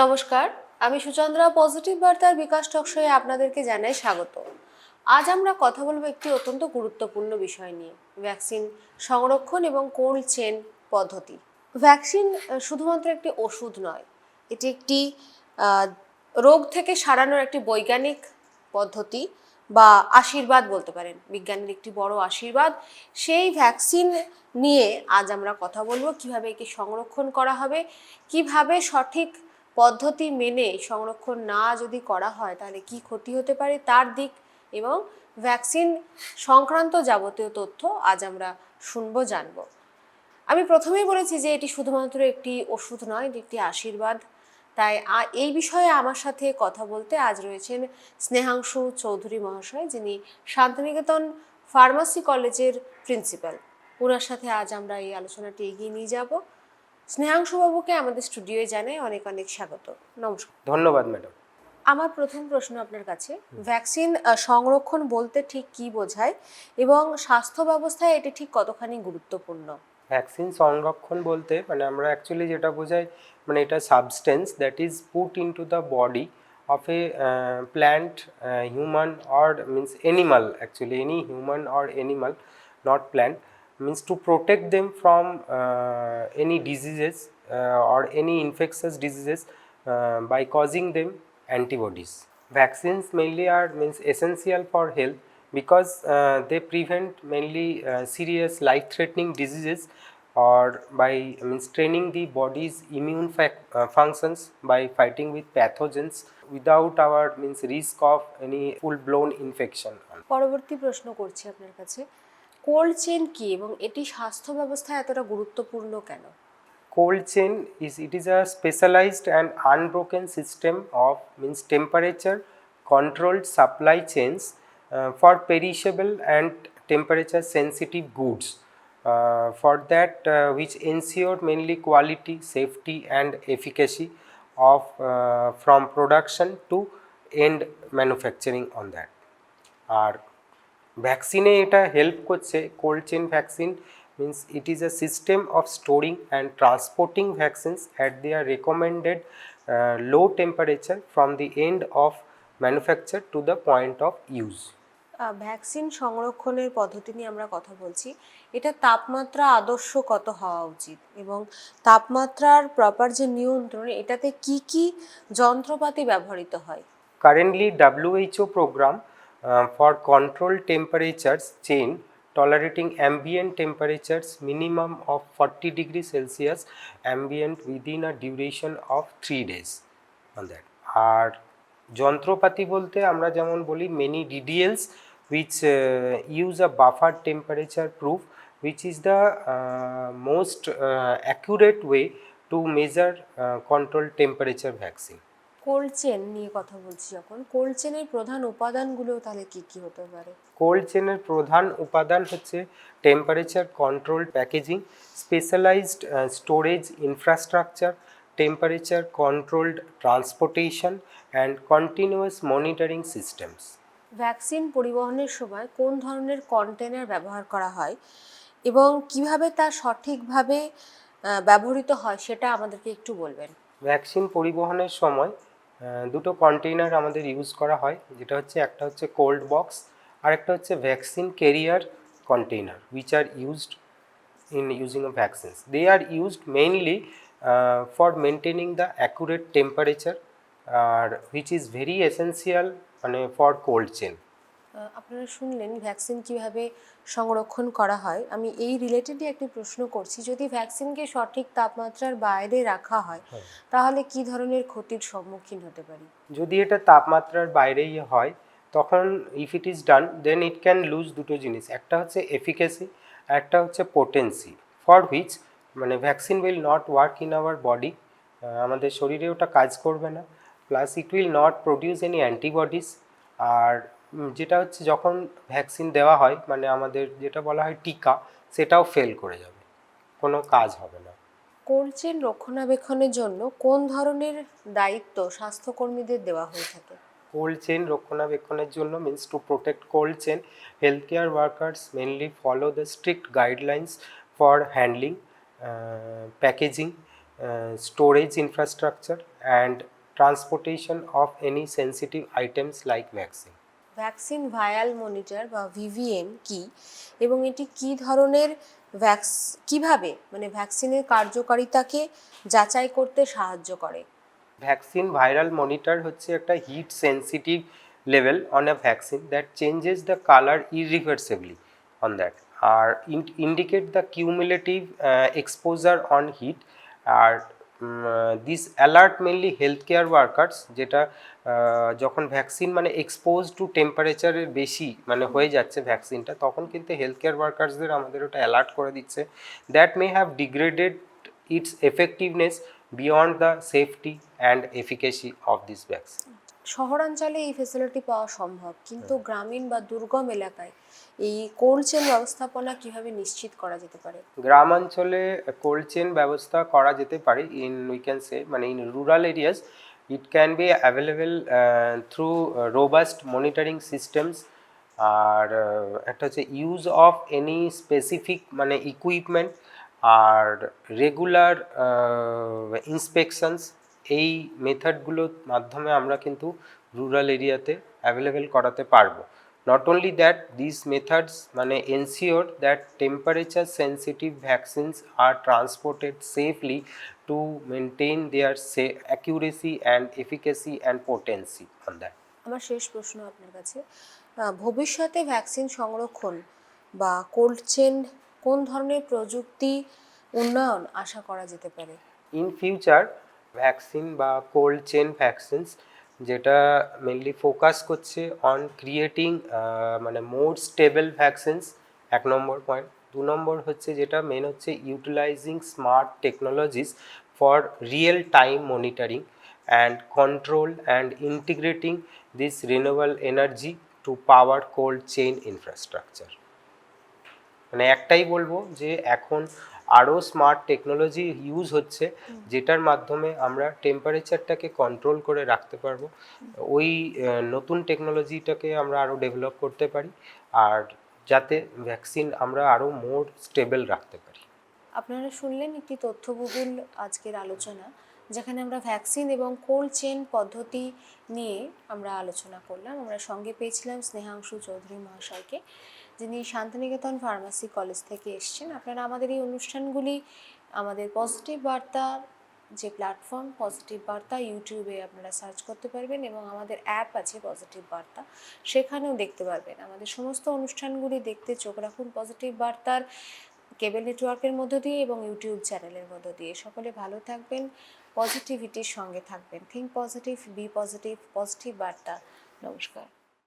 নমস্কার, আমি সুচন্দ্রা পজিটিভ বার্তার বিকাশ টকশয়ে আপনাদেরকে জানাই স্বাগত। আজ আমরা কথা বলব একটি অত্যন্ত গুরুত্বপূর্ণ বিষয় নিয়ে ভ্যাকসিন সংরক্ষণ এবং কোল্ড চেন পদ্ধতি। ভ্যাকসিন শুধুমাত্র একটি ওষুধ নয়, এটি একটি রোগ থেকে সারানোর একটি বৈজ্ঞানিক পদ্ধতি বা আশীর্বাদ বলতে পারেন। বিজ্ঞানের একটি বড় আশীর্বাদ, সেই ভ্যাকসিন নিয়ে আজ আমরা কথা বলব, কীভাবে একে সংরক্ষণ করা হবে, কীভাবে সঠিক পদ্ধতি মেনে সংরক্ষণ না যদি করা হয়, তাহলে কি ক্ষতি হতে পারে? তার দিক এবং ভ্যাকসিন সংক্রান্ত যাবতীয় তথ্য আজ আমরা শুনব, জানব। আমি প্রথমেই বলেছি যে এটি শুধুমাত্র একটি ওষুধ নয়, এটি একটি আশীর্বাদ। তাই এই বিষয়ে আমার সাথে কথা বলতে আজ রয়েছেন স্নেহাংশু চৌধুরী মহাশয়, যিনি শান্তিনিকেতন ফার্মাসি কলেজের প্রিন্সিপাল। ওনার সাথে আজ আমরা এই আলোচনাটি এগিয়ে নিয়ে যাব। স্নেহাংশু বাবুকে আমাদের স্টুডিওয়ে জানাই অনেক অনেক স্বাগত। নমস্কার। ধন্যবাদ ম্যাডাম। আমার প্রথম প্রশ্ন আপনার কাছে ভ্যাকসিন সংরক্ষণ বলতে ঠিক কি বোঝায় এবং স্বাস্থ্য ব্যবস্থায় এটি ঠিক কতখানি গুরুত্বপূর্ণ? ভ্যাকসিন সংরক্ষণ বলতে মানে আমরা অ্যাকচুয়ালি যেটা বোঝাই মানে এটা substance that is put into the body of a plant human or means animal actually any human or animal not plant means to protect them from uh, any diseases uh, or any infectious diseases uh, by causing them antibodies. Vaccines mainly are means essential for health because uh, they prevent mainly uh, serious life-threatening diseases or by means training the body's immune uh, functions by fighting with pathogens without our means risk of any full-blown infection. পরবর্তী প্রশ্ন করছি আপনার কাছে cold chain কি এবং এটি স্বাস্থ্য ব্যবস্থায় এতটা গুরুত্বপূর্ণ কেন? Cold chain is it is a specialised and unbroken system of means temperature controlled supply chains for perishable and temperature sensitive goods for that which ensure mainly quality safety and efficacy of from production to end manufacturing on that আর ভ্যাকসিনে এটা help করছে cold chain vaccine means it is a system of storing and transporting vaccines at their recommended low temperature from the end of manufacture to the point of use vaccine সংরক্ষণের পদ্ধতি নিয়ে আমরা কথা বলছি। এটা তাপমাত্রা আদর্শ কত হওয়া উচিত এবং তাপমাত্রার প্রপার যে নিয়ন্ত্রণ এটাতে কি কি যন্ত্রপাতি ব্যবহৃত হয়? WHO program uh, for controlled temperatures chain tolerating ambient temperatures minimum of 40 degrees Celsius ambient within a duration of 3 days on that. আর যন্ত্রপাতি বলতে আমরা যেমন বলি many DDLs which uh, use a buffer temperature proof which is the uh, most uh, accurate way to measure uh, controlled temperature vaccine. Cold chain নিয়ে কথা বলছি যখন cold চেনের প্রধান উপাদানগুলো তাহলে কি কি হতে পারে? কোল্ড চেনের প্রধান উপাদান হচ্ছে temperature controlled packaging specialised storage infrastructure temperature controlled transportation and continuous monitoring systems vaccine পরিবহনের সময় কোন ধরনের কন্টেনার ব্যবহার করা হয় এবং কীভাবে তা সঠিকভাবে ব্যবহৃত হয় সেটা আমাদেরকে একটু বলবেন। ভ্যাকসিন পরিবহনের সময় দুটো কন্টেইনার আমাদের ইউজ করা হয়। যেটা হচ্ছে, একটা হচ্ছে কোল্ড বক্স আর একটা হচ্ছে vaccine carrier container which are used in using of vaccines they are used mainly for maintaining the accurate temperature R which is very essential মানে ফর কোল্ড চেন আপনারা শুনলেন ভ্যাকসিন কীভাবে সংরক্ষণ করা হয়। আমি এই রিলেটেডই একটি প্রশ্ন করছি যদি ভ্যাকসিনকে সঠিক তাপমাত্রার বাইরে রাখা হয়। তাহলে কি ধরনের ক্ষতির সম্মুখীন হতে পারি? যদি এটা তাপমাত্রার বাইরেই হয় তখন if it is done then it can lose দুটো জিনিস। একটা হচ্ছে এফিকেসি একটা হচ্ছে পোটেন্সি ফর হুইচ মানে vaccine will not work in our body আমাদের শরীরে ওটা কাজ করবে না। Plus it will not produce any antibodies আর যেটা হচ্ছে যখন ভ্যাকসিন দেওয়া হয় মানে আমাদের যেটা বলা হয় টিকা সেটাও ফেল করে যাবে। কোনো কাজ হবে না। কোল্ড চেন রক্ষণাবেক্ষণের জন্য কোন ধরনের দায়িত্ব স্বাস্থ্যকর্মীদের দেওয়া হয়ে থাকে? কোল্ড চেন রক্ষণাবেক্ষণের জন্য means to protect cold chain health care workers mainly follow the strict guidelines for handling packaging storage infrastructure and transportation of any sensitive items like vaccine vaccine vial monitor বা VVM কি? এবং এটি কি ধরনের Vax, কীভাবে মানে ভ্যাকসিনের কার্যকারিতাকে যাচাই করতে সাহায্য করে? ভ্যাকসিন ভাইরাল মনিটর হচ্ছে একটা heat sensitive level on a vaccine that changes the colour irreversibly on that. R indicate the cumulative exposure on heat R this alert mainly health care workers যেটা যখন ভ্যাকসিন মানে expose to টেম্পারেচারের বেশি মানে হয়ে যাচ্ছে ভ্যাকসিনটা তখন কিন্তু হেলথ কেয়ার ওয়ার্কার্সদের আমাদের ওটা অ্যালার্ট করে দিচ্ছে that may have degraded its effectiveness beyond the safety and efficacy of this vaccine. শহরাঞ্চলে এই ফেসিলিটি পাওয়া সম্ভব কিন্তু গ্রামীণ বা দুর্গম এলাকায় এই কোল্ড চেন ব্যবস্থাপনা কীভাবে নিশ্চিত করা যেতে পারে? গ্রাম অঞ্চলে কোল্ড চেন ব্যবস্থা করা যেতে পারে ইন উই ক্যান সে মানে in rural areas it can be available through robust monitoring systems R uh, একটা হচ্ছে ইউজ অফ এনি স্পেসিফিক মানে ইকুইপমেন্ট আর রেগুলার ইন্সপেকশনস এই মেথডগুলোর মাধ্যমে আমরা কিন্তু রুরাল এরিয়াতে অ্যাভেলেবেল করাতে পারব। Not only that this methods মানে ensure that temperature sensitive vaccines are transported safely to maintain their accuracy and efficacy and potency on that আমার শেষ প্রশ্ন আপনার কাছে। ভবিষ্যতে ভ্যাকসিন সংরক্ষণ বা কোল্ড চেন কোন ধরনের প্রযুক্তি উন্নয়ন আশা করা যেতে পারে? ইন ফিউচার ভ্যাকসিন বা কোল্ড চেন ভ্যাকসিনস যেটা মেনলি ফোকাস করছে অন ক্রিয়েটিং মানে মোর স্টেবল ভ্যাকসিনস এক নম্বর পয়েন্ট দু নম্বর হচ্ছে যেটা মেন হচ্ছে utilising smart technologies for real time monitoring and control and integrating this renewable energy to power cold chain infrastructure মানে একটাই বলব যে এখন আরও স্মার্ট টেকনোলজি ইউজ হচ্ছে যেটার মাধ্যমে আমরা টেম্পারেচারটাকে কন্ট্রোল করে রাখতে পারব। ওই নতুন টেকনোলজিটাকে আমরা আরও ডেভেলপ করতে পারি আর যাতে ভ্যাকসিন আমরা আরও মোর স্টেবল রাখতে পারি। আপনারা শুনলেন একটি তথ্যবহুল আজকের আলোচনা। যেখানে আমরা ভ্যাকসিন এবং কোল্ড চেন পদ্ধতি নিয়ে আমরা আলোচনা করলাম। আমরা সঙ্গে পেয়েছিলাম স্নেহাংশু চৌধুরী মহাশয়কে, যিনি শান্তিনিকেতন ফার্মাসি কলেজ থেকে এসেছেন। আপনারা আমাদের এই অনুষ্ঠানগুলি, আমাদের পজিটিভ বার্তা যে প্ল্যাটফর্ম পজিটিভ বার্তা ইউটিউবে আপনারা সার্চ করতে পারবেন এবং আমাদের অ্যাপ আছে পজিটিভ বার্তা, সেখানেও দেখতে পারবেন। আমাদের সমস্ত অনুষ্ঠানগুলি দেখতে চোখ রাখুন পজিটিভ বার্তার কেবল নেটওয়ার্কের মধ্য দিয়ে এবং ইউটিউব চ্যানেলের মধ্য দিয়ে। সকলে ভালো থাকবেন। পজিটিভিটির সঙ্গে থাকবেন। Think positive be positive positive বার্তা। নমস্কার।